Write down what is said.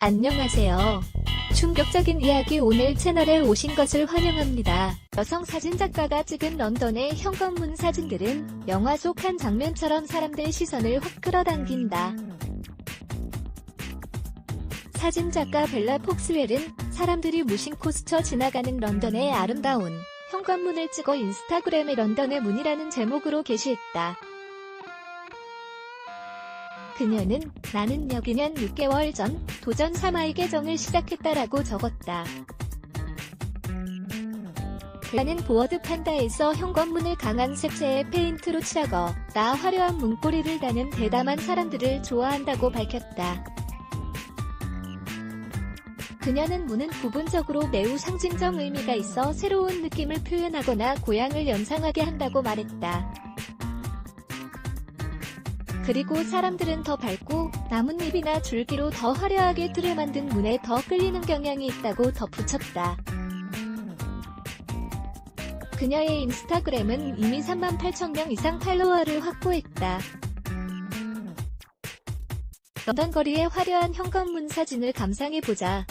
안녕하세요. 충격적인 이야기 오늘 채널에 오신 것을 환영합니다. 여성 사진작가가 찍은 런던의 현관문 사진들은 영화 속 한 장면처럼 사람들의 시선을 확 끌어당긴다. 사진작가 벨라 폭스웰은 사람들이 무심코 스쳐 지나가는 런던의 아름다운 현관문을 찍어 인스타그램에 런던의 문이라는 제목으로 게시했다. 그녀는 나는 여기면 6개월 전 도전 3화의 계정을 시작했다라고 적었다. 벨라는 보어드 판다에서 현관문을 강한 색채의 페인트로 칠하고 나 화려한 문고리를 다는 대담한 사람들을 좋아한다고 밝혔다. 그녀는 문은 부분적으로 매우 상징적 의미가 있어 새로운 느낌을 표현하거나 고향을 연상하게 한다고 말했다. 그리고 사람들은 더 밝고 나뭇잎이나 줄기로 더 화려하게 틀을 만든 문에 더 끌리는 경향이 있다고 덧붙였다. 그녀의 인스타그램은 이미 3만 8천 명 이상 팔로워를 확보했다. 런던 거리의 화려한 현관문 사진을 감상해보자.